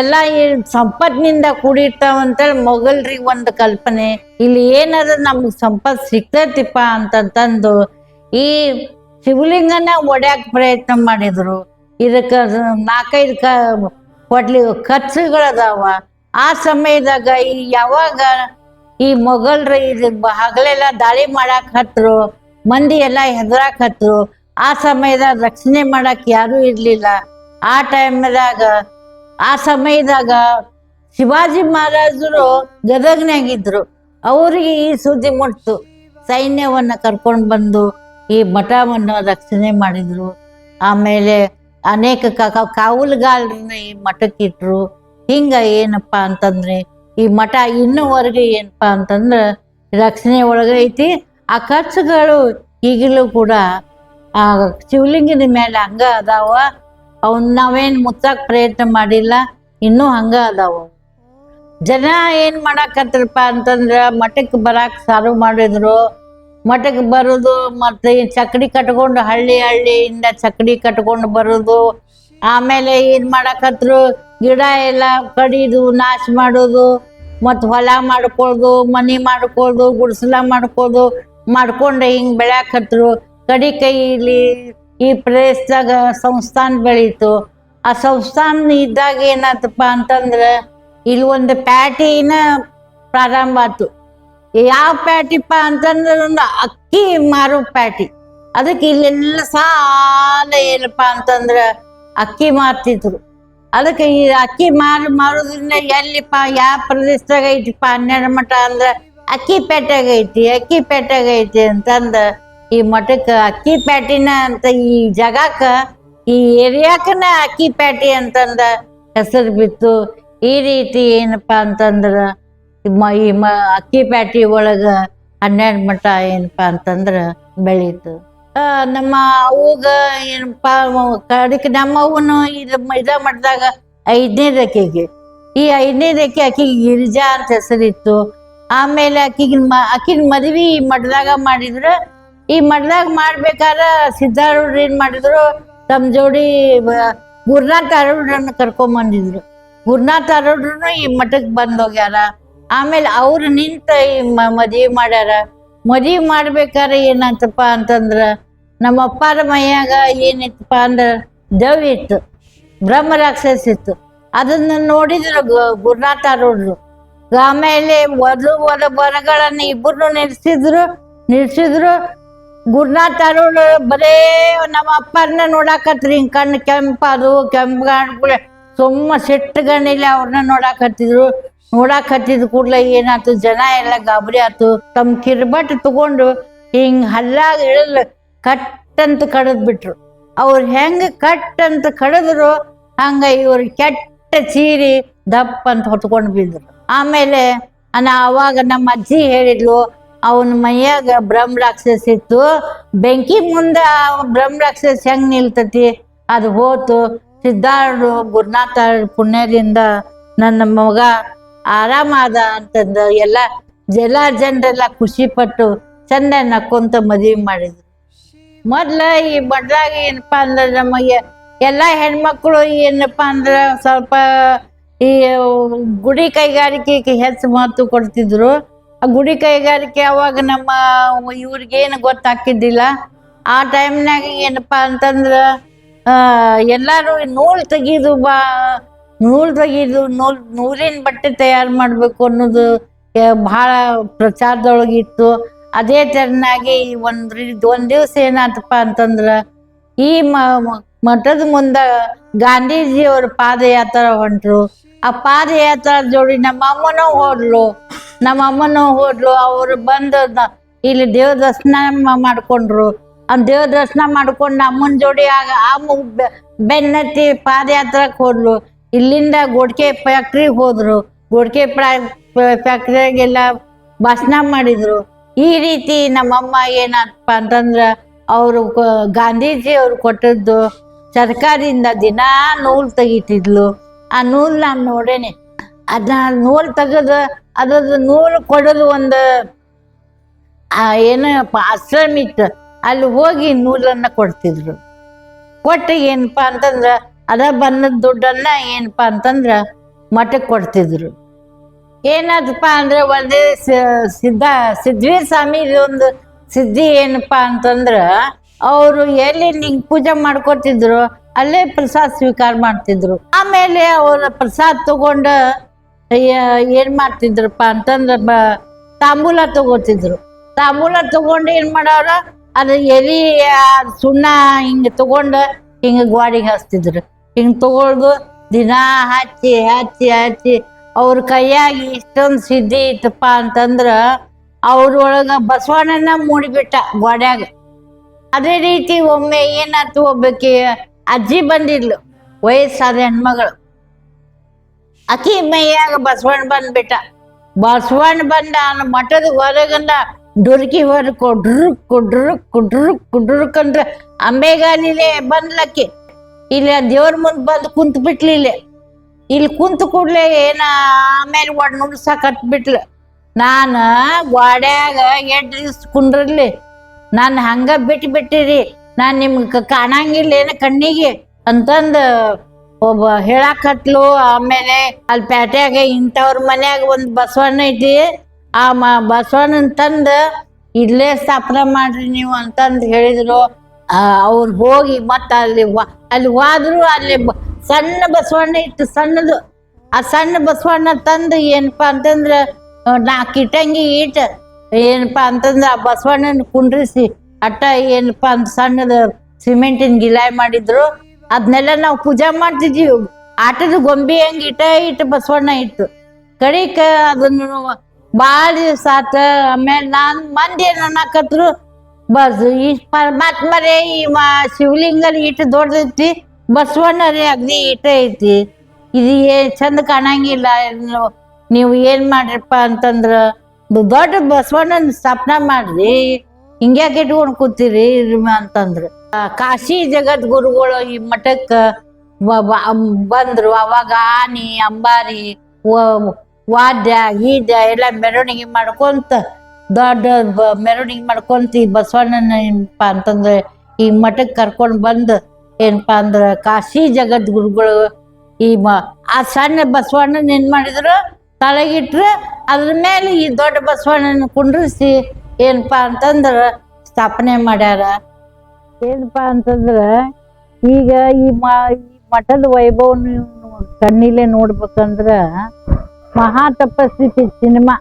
ಎಲ್ಲ ಈ ಸಂಪತ್ತಿನಿಂದ ಕೂಡಿರ್ತಾವ ಅಂತೇಳಿ ಮೊಘಲ್ರಿಗೆ ಒಂದು ಕಲ್ಪನೆ. ಇಲ್ಲಿ ಏನಾದ್ರು ನಮ್ಗೆ ಸಂಪತ್ ಸಿಗ್ತೈತಿಪ್ಪ ಅಂತಂತಂದು ಈ ಶಿವಲಿಂಗನ ಒಡ್ಯಾಕ ಪ್ರಯತ್ನ ಮಾಡಿದ್ರು. ಇದಕ್ಕ ನಾಲ್ಕೈದು ಕ ಕೊಡ್ಲಿ ಖರ್ಚುಗಳದಾವ ಆ ಸಮಯದಾಗ ಈ ಯಾವಾಗ ಈ ಮೊಘಲ್ರ ಇದು ಹಗಲೆಲ್ಲ ದಾಳಿ ಮಾಡಕ್ ಹತ್ರು, ಮಂದಿ ಎಲ್ಲ ಹೆದರಾಕ್ ಹತ್ರು. ಆ ಸಮಯದಾಗ ರಕ್ಷಣೆ ಮಾಡಕ್ ಯಾರು ಇರ್ಲಿಲ್ಲ. ಆ ಟೈಮ್ದಾಗ, ಆ ಸಮಯದಾಗ ಶಿವಾಜಿ ಮಹಾರಾಜರು ಗದಗ್ನಾಗಿದ್ರು ಅವ್ರಿಗೆ ಈ ಸುದ್ದಿ ಮುಟ್ತು. ಸೈನ್ಯವನ್ನ ಕರ್ಕೊಂಡು ಬಂದು ಈ ಮಠವನ್ನು ರಕ್ಷಣೆ ಮಾಡಿದ್ರು. ಆಮೇಲೆ ಅನೇಕ ಕಾವಲುಗಾರರನ್ನ ಈ ಮಠಕ್ಕಿಟ್ರು ಹಿಂಗ ಏನಪ್ಪಾ ಅಂತಂದ್ರೆ ಈ ಮಠ ಇನ್ನೂವರೆಗೆ ಏನಪ್ಪಾ ಅಂತಂದ್ರೆ ರಕ್ಷಣೆ ಒಳಗೆ ಐತಿ. ಆ ಖರ್ಚುಗಳು ಈಗಲೂ ಕೂಡ, ಆ ಶಿವಲಿಂಗದ ಮೇಲೆ ಹಂಗ ಅದಾವ. ಅವನ್ ನಾವೇನು ಮುಚ್ಚಕ್ ಪ್ರಯತ್ನ ಮಾಡಿಲ್ಲ, ಇನ್ನೂ ಹಂಗ ಅದಾವ. ಜನ ಏನು ಮಾಡಾಕತ್ರಪ್ಪ ಅಂತಂದ್ರೆ ಮಠಕ್ಕೆ ಬರಾಕ್ ಸಾರು ಮಾಡಿದ್ರು. ಮಠಕ್ಕೆ ಬರೋದು ಮತ್ತೆ ಈ ಚಕ್ಕಡಿ ಕಟ್ಕೊಂಡು ಹಳ್ಳಿ ಹಳ್ಳಿಯಿಂದ ಚಕ್ಡಿ ಕಟ್ಕೊಂಡು ಬರೋದು. ಆಮೇಲೆ ಏನು ಮಾಡಾಕತ್ರು? ಗಿಡ ಎಲ್ಲ ಕಡಿದು ನಾಶ ಮಾಡೋದು, ಮತ್ತು ಹೊಲ ಮಾಡ್ಕೊಳ್ದು, ಮನಿ ಮಾಡ್ಕೊಳ್ದು, ಗುಡಿಸಲ ಮಾಡ್ಕೊಳ್ದು ಮಾಡ್ಕೊಂಡು ಹಿಂಗೆ ಬೆಳ್ಯಾಕತ್ರು. ಕಡಿ ಕೈಲಿ ಈ ಪ್ರದೇಶದಾಗ ಸಂಸ್ಥಾನ ಬೆಳೀತು. ಆ ಸಂಸ್ಥಾನ ಇದ್ದಾಗ ಏನಾತಪ್ಪ ಅಂತಂದ್ರೆ, ಇಲ್ಲಿ ಒಂದು ಪ್ಯಾಟಿನ ಪ್ರಾರಂಭ ಆಯ್ತು ಯಾವ ಪ್ಯಾಟಿಪ್ಪ ಅಂತಂದ್ರೆ, ಒಂದು ಅಕ್ಕಿ ಮಾರೋ ಪ್ಯಾಟಿ. ಅದಕ್ಕೆ ಇಲ್ಲೆಲ್ಲ ಸಾಲ ಏನಪ್ಪ ಅಂತಂದ್ರೆ, ಅಕ್ಕಿ ಮಾರ್ತಿದ್ರು. ಅದಕ್ಕೆ ಈ ಅಕ್ಕಿ ಮಾರು ಮಾರೋದ್ರಿಂದ ಎಲ್ಲಿಪ್ಪ, ಯಾವ ಪ್ರದೇಶದಾಗ ಐತಿಪ್ಪ ಹನ್ನೆರಡು ಮಠ ಅಂದ್ರೆ ಅಕ್ಕಿ ಪೇಟೆಗ ಐತಿ, ಅಕ್ಕಿ ಪೇಟೆಗ ಐತಿ ಅಂತಂದ ಈ ಮಠಕ್ಕೆ ಅಕ್ಕಿ ಪ್ಯಾಟಿನ ಅಂತ ಈ ಜಗಕ್ಕ, ಈ ಏರಿಯಾಕನ ಅಕ್ಕಿ ಪ್ಯಾಟಿ ಅಂತಂದ ಹೆಸರು ಬಿತ್ತು. ಈ ರೀತಿ ಏನಪ್ಪ ಅಂತಂದ್ರ ಈ ಮ- ಅಕ್ಕಿ ಪ್ಯಾಟಿ ಒಳಗ ಹನ್ನೆರಡು ಮಠ ಏನಪ್ಪಾ ಅಂತಂದ್ರ ಬೆಳೀತು. ನಮ್ಮ ಅವ್ಗ ಏನಪ್ಪಾ ಅದಕ್ಕೆ ನಮ್ಮ ಅವನು ಇದು ಇದ ಐದನೇ ಐದನೇದಕ್ಕೆಗೆ ಈ ಐದನೇದಕ್ಕೆ ಆಕಿಗೆ ಗಿರಿಜಾ ಅಂತ ಹೆಸರಿತ್ತು. ಆಮೇಲೆ ಆಕಿಗೆ ಮ ಆಕಿನ ಮದ್ವಿ ಈ ಮಠದಾಗ ಮಾಡಿದ್ರ. ಈ ಮಠದಾಗ ಮಾಡ್ಬೇಕಾದ್ರ ಸಿದ್ಧಾರೂಢ ಏನ್ ಮಾಡಿದ್ರು? ತಮ್ಮ ಜೋಡಿ ಗುರುನಾಥ ಅರುಣರನ್ನ ಕರ್ಕೊಂಡ್ ಬಂದಿದ್ರು. ಗುರುನಾಥ್ ಈ ಮಠಕ್ಕೆ ಬಂದ್ ಹೋಗ್ಯಾರ. ಆಮೇಲೆ ಅವ್ರು ನಿಂತ ಈ ಮದ್ವಿ ಮಾಡ್ಯಾರ. ಮದ್ವಿ ಮಾಡ್ಬೇಕಾದ್ರೆ ಏನಂತಪ್ಪ ಅಂತಂದ್ರ ನಮ್ಮ ಅಪ್ಪಾರ ಮೈಯಾಗ ಏನಿತ್ತಪ್ಪ ಅಂದ್ರ ದವ್ ಇತ್ತು, ಬ್ರಹ್ಮ ರಾಕ್ಷಸ ಇತ್ತು. ಅದನ್ನ ನೋಡಿದ್ರು ಗುರುನಾಥ ಅರುಣರು ಆಮೇಲೆ ವಧು ವಧ ಬರಗಳನ್ನ ಇಬ್ಬರು ನಿಲ್ಸಿದ್ರು ನಿಲ್ಸಿದ್ರು ಗುರುನಾಥ ಅರುಣ ಬರೇ ನಮ್ಮ ಅಪ್ಪರನ್ನ ನೋಡಾಕತ್ರಿ, ಹಿಂಗೆ ಕಣ್ಣು ಕೆಂಪು ಗಾಣ ಸುಮ್ಮ ಸಿಟ್ಟಗಣಿಲ್ಲ ಅವ್ರನ್ನ ನೋಡಾಕತ್ತಿದ್ರು. ನೋಡಾಕತ್ತಿದ್ ಕೂಡ್ಲೆ ಏನಾತು ಜನ ಎಲ್ಲ ಗಾಬರಿ ಆತು ತಮ್ಮ ಕಿರ್ಬಟ್ ತಗೊಂಡು ಹಿಂಗ್ ಹಲ್ಲಾಗ ಇಳಲ್ ಕಟ್ ಅಂತ ಕಡದ್ ಬಿಟ್ರು ಅವ್ರು ಹೆಂಗ ಕಟ್ ಅಂತ ಕಡದ್ರು, ಹಂಗ ಇವ್ರು ಕೆಟ್ಟ ಚೀರಿ ದಪ್ಪ ಅಂತ ಹೊತ್ಕೊಂಡು ಬಿದ್ರು ಆಮೇಲೆ ನಾ ಅವಾಗ ನಮ್ಮ ಅಜ್ಜಿ ಹೇಳಿದ್ಲು, ಅವನ ಮೈಯಾಗ ಬ್ರಹ್ಮ ರಾಕ್ಷಸ ಇತ್ತು. ಬೆಂಕಿ ಮುಂದೆ ಬ್ರಹ್ಮ ರಾಕ್ಷಸ ಹೆಂಗ್ ನಿಲ್ತತಿ? ಅದು ಹೋತು. ಸಿದ್ಧಾರ್ಡು ಗುರುನಾಥ ಪುಣ್ಯದಿಂದ ನನ್ನ ಮಗ ಆರಾಮಾದ ಅಂತಂದು ಎಲ್ಲ ಜಲ ಜನರೆಲ್ಲ ಖುಷಿ ಪಟ್ಟು ಚಂದ ನಕ್ಕೊಂತ ಮದ್ವಿ ಮಾಡಿದ್ರು. ಮೊದ್ಲ ಈ ಬಡ್ದಾಗ ಏನಪ್ಪಾ ಅಂದ್ರೆ ನಮಗೆ ಎಲ್ಲ ಹೆಣ್ಮಕ್ಳು ಏನಪ್ಪಾ ಅಂದ್ರೆ ಸ್ವಲ್ಪ ಈ ಗುಡಿ ಕೈಗಾರಿಕೆಗೆ ಹೆಚ್ಚು ಮಹತ್ವ ಕೊಡ್ತಿದ್ರು. ಆ ಗುಡಿ ಕೈಗಾರಿಕೆ ಅವಾಗ ನಮ್ಮ ಇವ್ರಿಗೇನು ಗೊತ್ತಾಕಿದ್ದಿಲ್ಲ ಆ ಟೈಮ್ನಾಗ ಏನಪ್ಪಾ ಅಂತಂದ್ರ ಎಲ್ಲಾರು ನೂಲ್ ತೆಗೀದು ಬಾ ನೂಲ್ ಇದು ನೂಲ್, ನೂಲಿನ ಬಟ್ಟೆ ತಯಾರು ಮಾಡಬೇಕು ಅನ್ನೋದು ಭಾಳ ಪ್ರಚಾರದೊಳಗಿತ್ತು ಅದೇ ತೆರನಾಗಿ ಒಂದ್ ಒಂದು ದಿವಸ ಏನಾತಪ್ಪ ಅಂತಂದ್ರ, ಈ ಮಠದ ಮುಂದ ಗಾಂಧೀಜಿ ಅವ್ರ ಪಾದಯಾತ್ರೆ ಹೊಂಟ್ರು. ಆ ಪಾದಯಾತ್ರೆ ಜೋಡಿ ನಮ್ಮ ಅಮ್ಮನೂ ಹೋದ್ಲು. ನಮ್ಮ ಅಮ್ಮನೂ ಹೋದ್ಲು, ಅವ್ರು ಬಂದು ಇಲ್ಲಿ ದೇವ್ರ ದರ್ಶನ ಮಾಡ್ಕೊಂಡ್ರು. ಆ ದೇವ್ರ ದರ್ಶನ ಮಾಡ್ಕೊಂಡು ಅಮ್ಮನ ಜೋಡಿ ಆಗ ಅಮ್ಮ ಬೆನ್ನತ್ತಿ ಪಾದಯಾತ್ರಕ್ಕೆ ಹೋದ್ಲು. ಇಲ್ಲಿಂದ ಗೋಡ್ಕೆ ಫ್ಯಾಕ್ಟ್ರಿಗೆ ಹೋದ್ರು. ಗೋಡ್ಕೆ ಫ್ಯಾಕ್ಟ್ರಿಯಾಗೆಲ್ಲ ಭಾಷಣ ಮಾಡಿದ್ರು. ಈ ರೀತಿ ನಮ್ಮಮ್ಮ ಏನಪ್ಪ ಅಂತಂದ್ರ ಅವರು ಗಾಂಧೀಜಿ ಅವ್ರು ಕೊಟ್ಟದ್ದು ಸರ್ಕಾರದಿಂದ ದಿನಾ ನೂಲ್ ತೆಗಿತಿದ್ಲು. ಆ ನೂಲ್ ನಾನು ನೋಡೇನೆ. ಅದ ನೂಲ್ ತೆಗೆದು ಅದ್ರದ್ದು ನೂಲು ಕೊಡೋದು ಒಂದು ಏನಪ್ಪ ಆಶ್ರಮ ಇತ್ತು. ಅಲ್ಲಿ ಹೋಗಿ ನೂಲನ್ನ ಕೊಡ್ತಿದ್ರು. ಕೊಟ್ಟು ಏನಪ್ಪ ಅಂತಂದ್ರ ಅದ ಬಂದ ದುಡ್ಡನ್ನ ಏನಪ್ಪ ಅಂತಂದ್ರ ಮಠಕ್ಕೆ ಕೊಡ್ತಿದ್ರು. ಏನದಪ್ಪ ಅಂದ್ರೆ ಒಂದೇ ಸಿದ್ಧ, ಸಿದ್ಧವೀರ್ ಸ್ವಾಮಿ ಒಂದು ಸಿದ್ಧಿ ಏನಪ್ಪಾ ಅಂತಂದ್ರ ಅವರು ಎಲ್ಲಿ ನಿಂಗ್ ಪೂಜೆ ಮಾಡ್ಕೊತಿದ್ರು ಅಲ್ಲೇ ಪ್ರಸಾದ ಸ್ವೀಕಾರ ಮಾಡ್ತಿದ್ರು. ಆಮೇಲೆ ಅವರ ಪ್ರಸಾದ ತಗೊಂಡ ಏನ್ ಮಾಡ್ತಿದ್ರಪ್ಪ ಅಂತಂದ್ರ ತಾಂಬೂಲ ತಗೋತಿದ್ರು. ತಾಂಬೂಲ ತಗೊಂಡು ಏನ್ ಮಾಡವ್ರ, ಅದು ಎಲಿ ಸುಣ್ಣ ಹಿಂಗ ತಗೊಂಡ ಹಿಂಗ ಗ್ವಾಡಿಗೆ ಹಚ್ತಿದ್ರು ಹಿಂಗ್ ತಗೊಳ್ದು ದಿನಾ ಹಚ್ಚಿ ಹಚ್ಚಿ ಹಚ್ಚಿ ಅವ್ರ ಕೈಯಾಗಿ ಇಷ್ಟೊಂದು ಸಿದ್ಧಿ ಇತ್ತಪ್ಪ ಅಂತಂದ್ರ ಅವ್ರೊಳಗ ಬಸವಣ್ಣನ ಮೂಡಿಬಿಟ್ಟ ಗೋಡ್ಯಾಗ. ಅದೇ ರೀತಿ ಒಮ್ಮೆ ಏನಾಯ್ತು ಒಬ್ಬಕ್ಕೆ ಅಜ್ಜಿ ಬಂದಿದ್ಲು, ವಯಸ್ಸಾದ ಹೆಣ್ಮಗಳು. ಅಕ್ಕಿ ಮೈಯಾಗ ಬಸವಣ್ಣ ಬಂದ್ಬಿಟ್ಟ. ಬಸವಣ್ಣ ಬಂದ ಮಠದ ಹೊರಗಂದ ಡುರ್ಕಿ ಹೊರಕು ಡುರುಕ್ ಕುಡ್ರು ಕುಡ್ರು ಕುಡ್ರುಕ್ ಅಂದ್ರೆ ಅಂಬೆಗಾಲಿಲೆ ಬಂದ್ಲಕ್ಕಿ ಇಲ್ಲಿ ದೇವ್ರ ಮುಂದೆ ಬಂದು ಕುಂತ ಬಿಟ್ಲಿ ಇಲ್ಲಿ. ಇಲ್ಲಿ ಕುಂತ ಕೂಡ್ಲೆ ಏನ ಆಮೇಲೆ ಒಡ್ ನುಡ್ಸಕ್ ಹತ್ಬಿಟ್ಲು ನಾನ ಗೋಡ್ಯಾಗ ಎಡ್ ದಿವ್ಸ ಕುಂಡ್ರಲ್ಲಿ. ನಾನು ಹಂಗ ಬಿಟ್ಟು ಬಿಟ್ಟಿರಿ. ನಾನು ನಿಮ್ಗೆ ಕಾಣಂಗಿಲ್ಲ ಏನ ಕಣ್ಣಿಗೆ ಅಂತಂದು ಒಬ್ಬ ಹೇಳಾಕತ್ಲು. ಆಮೇಲೆ ಅಲ್ಲಿ ಪ್ಯಾಟ್ಯಾಗ ಇಂಥವ್ರ ಮನ್ಯಾಗ ಒಂದು ಬಸವಣ್ಣ ಐತಿ ಆ ಮ ಬಸವಣ್ಣನ ತಂದು ಇಲ್ಲೇ ಸ್ಥಾಪನೆ ಮಾಡ್ರಿ ನೀವು ಅಂತಂದು ಹೇಳಿದ್ರು. ಅವ್ರು ಹೋಗಿ ಮತ್ತೆ ಅಲ್ಲಿ ಅಲ್ಲಿ ಹೋದ್ರು ಅಲ್ಲಿ ಸಣ್ಣ ಬಸವಣ್ಣ ಇತ್ತು ಸಣ್ಣದು. ಆ ಸಣ್ಣ ಬಸವಣ್ಣ ತಂದು ಏನಪ್ಪಾ ಅಂತಂದ್ರೆ ನಾಲ್ಕು ಇಟ್ಟಂಗಿ ಈಟ ಏನಪ್ಪಾ ಅಂತಂದ್ರೆ ಆ ಬಸವಣ್ಣನ ಕುಂಡ್ರಿಸಿ ಅಟ್ಟ ಏನಪ್ಪಾ ಅಂತ ಸಣ್ಣದ ಸಿಮೆಂಟಿನ ಗಿಲಾಯ್ ಮಾಡಿದ್ರು. ಅದನ್ನೆಲ್ಲ ನಾವು ಪೂಜೆ ಮಾಡ್ತಿದ್ವಿ. ಆಟದ ಗೊಂಬೆ ಹಂಗೆ ಇಟ್ಟ ಇಟ್ಟು ಬಸವಣ್ಣ ಇತ್ತು. ಕಡಿಕ ಅದನ್ನು ಭಾಳ ದಿವಸ ಆತ ಆಮೇಲೆ ನಾನು ಮಂದಿ ಏನ್ ಅನ್ನಕತ್ರು ಬಸ್, ಈ ಪರಮಾತ್ಮರೇ ಈ ಮಾ ಶಿವಲಿಂಗ ಇಟ್ಟು ದೊಡ್ಡದೈತಿ ಬಸವಣ್ಣ ರೀ ಅಗ್ದಿ ಇಟ್ಟ ಐತಿ. ಇದು ಏನ್ ಚಂದ ಕಾಣಂಗಿಲ್ಲ. ನೀವು- ಏನ್ ಮಾಡ್ರಿಪ್ಪ ಅಂತಂದ್ರ ದೊಡ್ಡ ಬಸವಣ್ಣನ ಸ್ಥಾಪನಾ ಮಾಡ್ರಿ. ಹಿಂಗ್ಯಾಕೆ ಇಟ್ಕೊಂಡು ಕೂತೀರಿ ಅಂತಂದ್ರ. ಕಾಶಿ ಜಗದ್ಗುರುಗಳು ಈ ಮಠಕ್ಕ ಬಂದ್ರು. ಅವಾಗ ಆನಿ, ಅಂಬಾರಿ ವಾದ್ಯ, ಗೀದ್ಯ ಎಲ್ಲ ಮೆರವಣಿಗೆ ಮಾಡ್ಕೊಂತ ದೊಡ್ಡ ಮೆರವಣಿಗೆ ಮಾಡ್ಕೊಂತ ಈ ಬಸವಣ್ಣನ ಏನಪ್ಪಾ ಅಂತಂದ್ರೆ ಈ ಮಠಕ್ಕೆ ಕರ್ಕೊಂಡು ಬಂದು ಏನಪ್ಪಾ ಅಂದ್ರ ಕಾಶಿ ಜಗದ್ಗುರುಗಳು ಈ ಮ ಆ ಸಣ್ಣ ಬಸವಣ್ಣನ ಏನ್ ಮಾಡಿದ್ರು ತಳಗಿಟ್ರು ಅದ್ರ ಮೇಲೆ ಈ ದೊಡ್ಡ ಬಸವಣ್ಣನ ಕುಂಡ್ರಿಸಿ ಏನಪ್ಪಾ ಅಂತಂದ್ರ ಸ್ಥಾಪನೆ ಮಾಡ್ಯಾರ. ಏನಪ್ಪಾ ಅಂತಂದ್ರ ಈಗ ಈ ಮಠದ ವೈಭವ ಕಣ್ಣಿಲೆ ನೋಡ್ಬೇಕಂದ್ರ ಮಹಾ ತಪಸ್ವಿ ಸಿನಿಮಾ.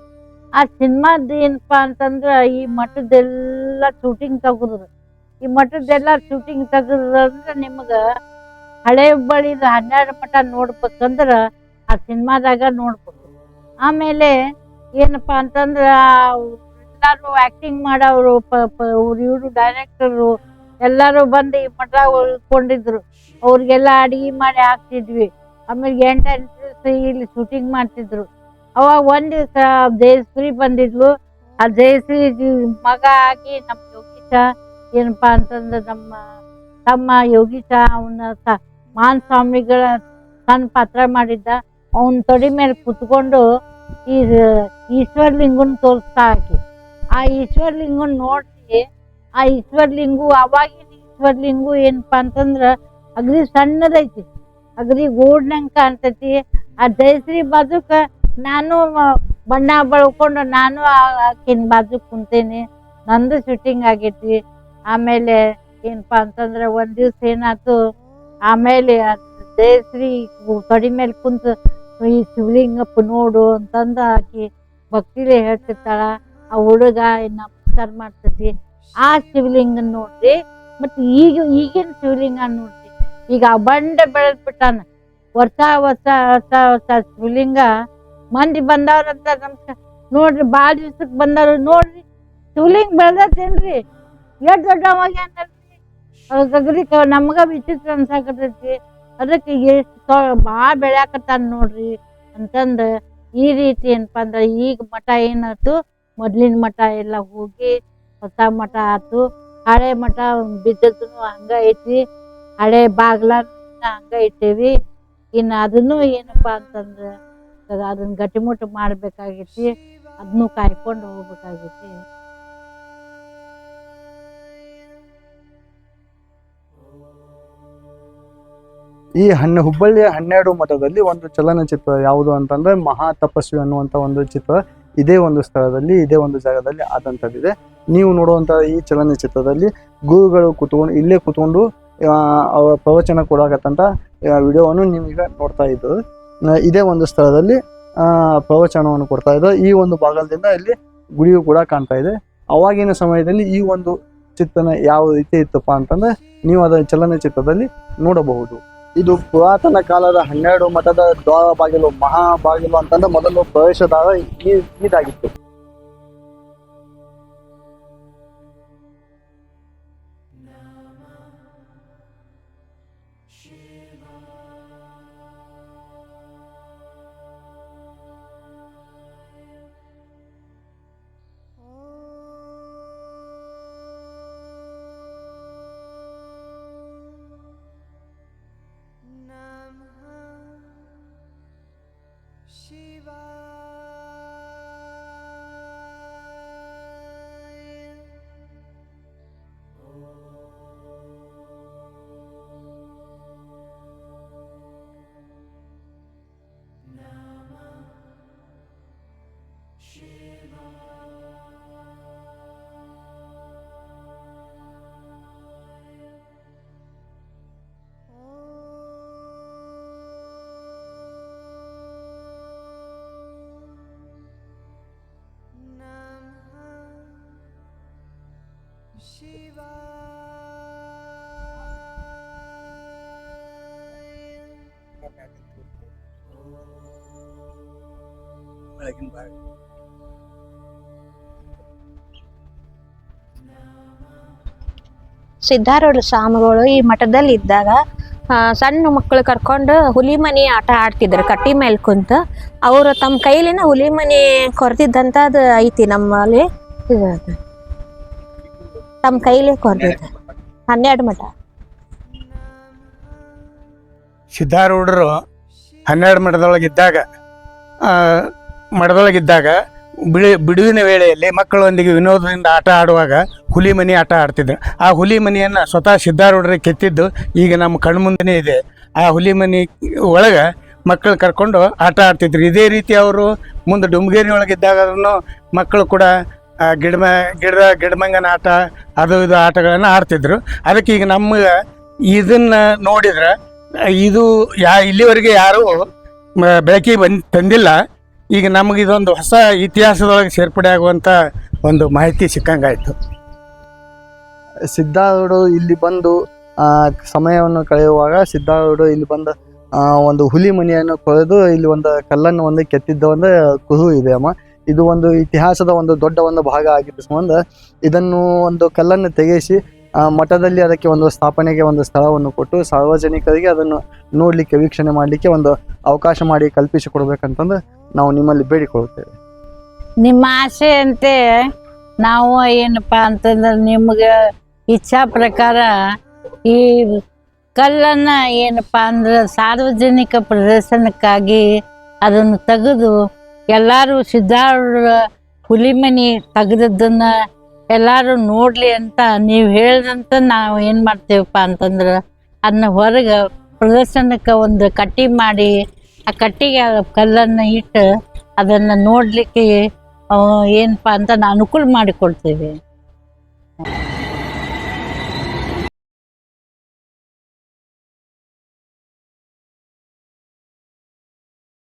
ಆ ಸಿನಿಮಾದ ಏನಪ್ಪಾ ಅಂತಂದ್ರ ಈ ಮಠದೆಲ್ಲ ಶೂಟಿಂಗ್ ತೆಗೆದ್ರು. ಈ ಮಠದ್ದೆಲ್ಲ ಶೂಟಿಂಗ್ ತೆಗೆದ್ರಂದ್ರ ನಿಮ್ಗ ಹಳೆ ಹುಬ್ಬಳ್ಳಿದ ಹನ್ನೆರಡು ಮಠ ನೋಡ್ಬೇಕಂದ್ರ ಆ ಸಿನಿಮಾದಾಗ ನೋಡ್ಬೇಕು ಆಮೇಲೆ ಏನಪ್ಪಾ ಅಂತಂದ್ರ ಎಲ್ಲಾರು ಆಕ್ಟಿಂಗ್ ಮಾಡವ್ರು ಇವರು ಡೈರೆಕ್ಟರು ಎಲ್ಲಾರು ಬಂದು ಈ ಮಠ ಉಳ್ಕೊಂಡಿದ್ರು. ಅವ್ರಿಗೆಲ್ಲ ಅಡಿಗೆ ಮಾಡಿ ಹಾಕ್ತಿದ್ವಿ. ಆಮೇಲೆ ಎಂಟ್ರೆನ್ಸ್ ಇಲ್ಲಿ ಶೂಟಿಂಗ್ ಮಾಡ್ತಿದ್ರು. ಅವಾಗ ಒಂದ್ ದಿವ್ಸ ಜಯಶ್ರೀ ಬಂದಿದ್ಲು. ಆ ಜಯಶ್ರೀ ಮಗ ಆಗಿ ನಮ್ಮ ಯೋಗೀಶ ಏನಪ್ಪಾ ಅಂತಂದ್ರೆ ನಮ್ಮ ತಮ್ಮ ಯೋಗೀಶ, ಅವನ ಮಾನ್ ಸ್ವಾಮಿಗಳ ಸಣ್ಣ ಪಾತ್ರ ಮಾಡಿದ್ದ. ಅವನ್ ತೊಡಿ ಮೇಲೆ ಕುತ್ಕೊಂಡು ಈ ಈಶ್ವರ್ಲಿಂಗನ್ ತೋರಿಸ್ತಾ ಹಾಕಿ ಆ ಈಶ್ವರ್ಲಿಂಗನ್ ನೋಡ್ತಿ ಆ ಈಶ್ವರ್ಲಿಂಗು, ಅವಾಗಿನ ಈಶ್ವರ್ಲಿಂಗು ಏನಪ್ಪಾ ಅಂತಂದ್ರ ಅಗ್ರಿ ಸಣ್ಣದೈತಿ. ಅಗ್ರಿ ಗೂಡ್ನಂಗ್ ಕಾಣ್ತೈತಿ. ಆ ಜಯಶ್ರೀ ಬಾಜುಕ ನಾನು ಬಣ್ಣ ಬಳ್ಕೊಂಡು ನಾನು ಆಕಿನ್ ಬಾಜು ಕುಂತೇನಿ. ನಂದು ಶೂಟಿಂಗ್ ಆಗೈತಿ. ಆಮೇಲೆ ಏನಪ್ಪಾ ಅಂತಂದ್ರೆ ಒಂದ್ ದಿವ್ಸ ಏನಾಯ್ತು, ಆಮೇಲೆ ಜಯಶ್ರೀ ತೊಡಿ ಮೇಲೆ ಕುಂತು, ಈ ಶಿವಲಿಂಗಪ್ಪ ನೋಡು ಅಂತಂದ ಆಕಿ ಭಕ್ತಿಲಿ ಹೇಳ್ತಿರ್ತಾಳ. ಆ ಹುಡುಗ ನಮಸ್ಕಾರ ಮಾಡ್ತೈತಿ ಆ ಶಿವಲಿಂಗ ನೋಡ್ರಿ ಮತ್ತೆ ಈಗ, ಈಗಿನ ಶಿವಲಿಂಗ ನೋಡ್ರಿ ಈಗ ಬಂಡ ಬೆಳೆದ್ಬಿಟ್ಟಾನ ವರ್ಷ ವರ್ಷ ಹೊಸ ವರ್ಷ ಶಿವಲಿಂಗ ಮಂದಿ ಬಂದವ್ರಂತ ನಮ್ಸ ನೋಡ್ರಿ ಬಾಳ ದಿವ್ಸಕ್ ಬಂದವ್ರು. ನೋಡ್ರಿ ಶಿವಲಿಂಗ ಬೆಳ್ದೈತೇನ್ರಿ. ಎಷ್ಟ್ ದೊಡ್ಡವಾಗ್ಯಾನಲ್ರಿ ಅದ್ರಿ ನಮ್ಗ ವಿಚಿತ್ರ ಅನ್ಸಾಕತೈತಿ ಅದಕ್ಕೆ ಎಷ್ಟು ಭಾಳ ಬೆಳ್ಯಾಕತ್ತಾನ ನೋಡ್ರಿ. ಅಂತಂದ ಈ ರೀತಿ ಏನಪ್ಪ ಅಂದ್ರ ಈಗ ಮಠ ಏನಾಯ್ತು. ಮೊದ್ಲಿನ ಮಠ ಎಲ್ಲ ಹೋಗಿ ಹೊಸ ಮಠ ಆತು. ಹಳೆ ಮಠ ಬಿದ್ದದ್ದು ಹಂಗ ಐತಿ. ಹಳೆ ಬಾಗ್ಲ ಹಂಗ ಇಟ್ಟೇವಿ. ಇನ್ನು ಅದನ್ನು ಏನಪ್ಪಾ ಅಂತಂದ್ರ ಅದ್- ಅದನ್ನ ಗಟ್ಟಿಮುಟ್ಟು ಮಾಡಬೇಕಾಗೈತಿ ಅದನ್ನು ಕಾಯ್ಕೊಂಡು ಹೋಗ್ಬೇಕಾಗೈತಿ. ಈ ಹಣ್ಣು ಹುಬ್ಬಳ್ಳಿಯ ಹನ್ನೆರಡು ಮಠದಲ್ಲಿ ಒಂದು ಚಲನಚಿತ್ರ ಯಾವುದು ಅಂತಂದ್ರೆ ಮಹಾ ತಪಸ್ವಿ ಅನ್ನುವಂತ ಒಂದು ಚಿತ್ರ ಇದೇ ಒಂದು ಸ್ಥಳದಲ್ಲಿ, ಇದೇ ಒಂದು ಜಾಗದಲ್ಲಿ ಆದಂಥದ್ದಿದೆ. ನೀವು ನೋಡುವಂತ ಈ ಚಲನಚಿತ್ರದಲ್ಲಿ ಗುರುಗಳು ಕುತ್ಕೊಂಡು, ಇಲ್ಲೇ ಕುತ್ಕೊಂಡು ಅವರ ಪ್ರವಚನ ಕೊಡಾಗತ್ತಂತ ವಿಡಿಯೋವನ್ನು ನೀವೀಗ ನೋಡ್ತಾ ಇದ್ದು ಇದೇ ಒಂದು ಸ್ಥಳದಲ್ಲಿ ಪ್ರವಚನವನ್ನು ಕೊಡ್ತಾ ಇದ್ದ ಈ ಒಂದು ಭಾಗದಿಂದ ಇಲ್ಲಿ ಗುಡಿಯು ಕೂಡ ಕಾಣ್ತಾ ಇದೆ. ಅವಾಗಿನ ಸಮಯದಲ್ಲಿ ಈ ಒಂದು ಚಿತ್ರನ ಯಾವ ರೀತಿ ಇತ್ತಪ್ಪ ಅಂತಂದ್ರೆ, ನೀವು ಅದರ ಚಲನಚಿತ್ರದಲ್ಲಿ ನೋಡಬಹುದು. ಇದು ಪುರಾತನ ಕಾಲದ ಹನ್ನೆರಡು ಮಠದ ದ್ವಾರ ಬಾಗಿಲು, ಮಹಾ ಬಾಗಿಲು ಅಂತಂದ್ರೆ ಮೊದಲು ಪ್ರವೇಶದಾರ ಇದಾಗಿತ್ತು. ಸಿದ್ಧಾರೂಢ ಸ್ವಾಮಿಗಳು ಈ ಮಠದಲ್ಲಿ ಇದ್ದಾಗ ಸಣ್ಣ ಮಕ್ಕಳು ಕರ್ಕೊಂಡು ಹುಲಿ ಮನಿ ಆಟ ಆಡ್ತಿದ್ರು, ಕಟ್ಟಿ ಮೇಲೆ ಕುಂತ ಅವರು ತಮ್ಮ ಕೈಲಿನ ಹುಲಿ ಮನಿ ಕೊರ್ತಿದ್ದಂಥದ್ದು ಐತಿ ನಮ್ಮಲ್ಲಿ ಇದು ಅದು. ತಮ್ಮ ಕೈಲೇ ಕೊರ್ದಿದ್ದ ಹನ್ನೆರಡು ಮಠ. ಸಿದ್ಧಾರೂಢರು ಹನ್ನೆರಡು ಮಠದೊಳಗಿದ್ದಾಗ ಮಠದೊಳಗಿದ್ದಾಗ ಬಿಳಿ ಬಿಡುವಿನ ವೇಳೆಯಲ್ಲಿ ಮಕ್ಕಳೊಂದಿಗೆ ವಿನೋದದಿಂದ ಆಟ ಆಡುವಾಗ ಹುಲಿ ಮನಿ ಆಟ ಆಡ್ತಿದ್ರು. ಆ ಹುಲಿ ಮನಿಯನ್ನು ಸ್ವತಃ ಸಿದ್ಧಾರೂಢರೇ ಕೆತ್ತಿದ್ದು ಈಗ ನಮ್ಮ ಕಣ್ಮುಂದನೇ ಇದೆ. ಆ ಹುಲಿ ಮನಿ ಒಳಗೆ ಮಕ್ಕಳು ಕರ್ಕೊಂಡು ಆಟ ಆಡ್ತಿದ್ರು. ಇದೇ ರೀತಿ ಅವರು ಮುಂದೆ ಡುಮ್ಗೇರಿ ಒಳಗಿದ್ದಾಗ ಮಕ್ಕಳು ಕೂಡ ಗಿಡಮ ಗಿಡ ಗಿಡಮಂಗನ ಆಟ, ಅದು ಇದು ಆಟಗಳನ್ನು ಆಡ್ತಿದ್ರು. ಅದಕ್ಕೆ ಈಗ ನಮ್ಗೆ ಇದನ್ನ ನೋಡಿದ್ರೆ, ಇದು ಯಾ, ಇಲ್ಲಿವರೆಗೆ ಯಾರೂ ಬೆಳಕಿಗೆ ಬಂದು, ತಂದಿಲ್ಲ. ಈಗ ನಮಗೆ ಇದೊಂದು ಹೊಸ ಇತಿಹಾಸದೊಳಗೆ ಸೇರ್ಪಡೆ ಆಗುವಂಥ ಒಂದು ಮಾಹಿತಿ ಸಿಕ್ಕಂಗಾಯ್ತು. ಸಿದ್ಧಾರೂಢರು ಇಲ್ಲಿ ಬಂದು ಸಮಯವನ್ನು ಕಳೆಯುವಾಗ ಸಿದ್ಧಾರೂಢರು ಇಲ್ಲಿ ಬಂದ ಒಂದು ಹುಲಿ ಮನೆಯನ್ನು ಕೊರೆದು ಇಲ್ಲಿ ಒಂದು ಕಲ್ಲನ್ನು ಒಂದು ಕೆತ್ತಿದ್ದ ಒಂದು ಕುಹು ಇದೆ ಅಮ್ಮ. ಇದು ಒಂದು ಇತಿಹಾಸದ ಒಂದು ದೊಡ್ಡ ಒಂದು ಭಾಗ ಆಗಿದ್ದು ಸಂಬಂಧ ಇದನ್ನು ಒಂದು ಕಲ್ಲನ್ನು ತೆಗೆಸಿ ಮಠದಲ್ಲಿ ಅದಕ್ಕೆ ಒಂದು ಸ್ಥಾಪನೆಗೆ ಒಂದು ಸ್ಥಳವನ್ನು ಕೊಟ್ಟು ಸಾರ್ವಜನಿಕರಿಗೆ ಅದನ್ನು ನೋಡಲಿಕ್ಕೆ, ವೀಕ್ಷಣೆ ಮಾಡಲಿಕ್ಕೆ ಒಂದು ಅವಕಾಶ ಮಾಡಿ ಕಲ್ಪಿಸಿ ಕಲ್ಪಿಸಿಕೊಡ್ಬೇಕಂತಂದು ನಾವು ನಿಮ್ಮಲ್ಲಿ ಬೇಡಿಕೊಳ್ಳುತ್ತೇವೆ. ನಿಮ್ಮ ಆಸೆಯಂತೆ ನಾವು ಏನಪ್ಪ ಅಂತಂದ್ರೆ ನಿಮ್ಗೆ ಇಚ್ಛಾ ಪ್ರಕಾರ ಈ ಕಲ್ಲನ್ನ ಏನಪ್ಪಾ ಅಂದ್ರೆ ಸಾರ್ವಜನಿಕ ಪ್ರದರ್ಶನಕ್ಕಾಗಿ ಅದನ್ನು ತೆಗೆದು ಎಲ್ಲರೂ ಸಿದ್ಧಾರೂಢ ಹುಲಿಮನಿ ತೆಗೆದದ್ದನ್ನ ಎಲ್ಲರೂ ನೋಡ್ಲಿ ಅಂತ ನೀವು ಹೇಳ್ದಂತ ನಾವು ಏನು ಮಾಡ್ತೀವಪ್ಪ ಅಂತಂದ್ರೆ ಅದನ್ನ ಹೊರಗೆ ಪ್ರದರ್ಶನಕ್ಕೆ ಒಂದು ಕಟ್ಟಿ ಮಾಡಿ, ಆ ಕಟ್ಟಿಗೆ ಕಲ್ಲನ್ನ ಇಟ್ಟು ಅದನ್ನು ನೋಡಲಿಕ್ಕೆ ಏನಪ್ಪ ಅಂತ ಅನುಕೂಲ ಮಾಡಿಕೊಡ್ತೇವೆ.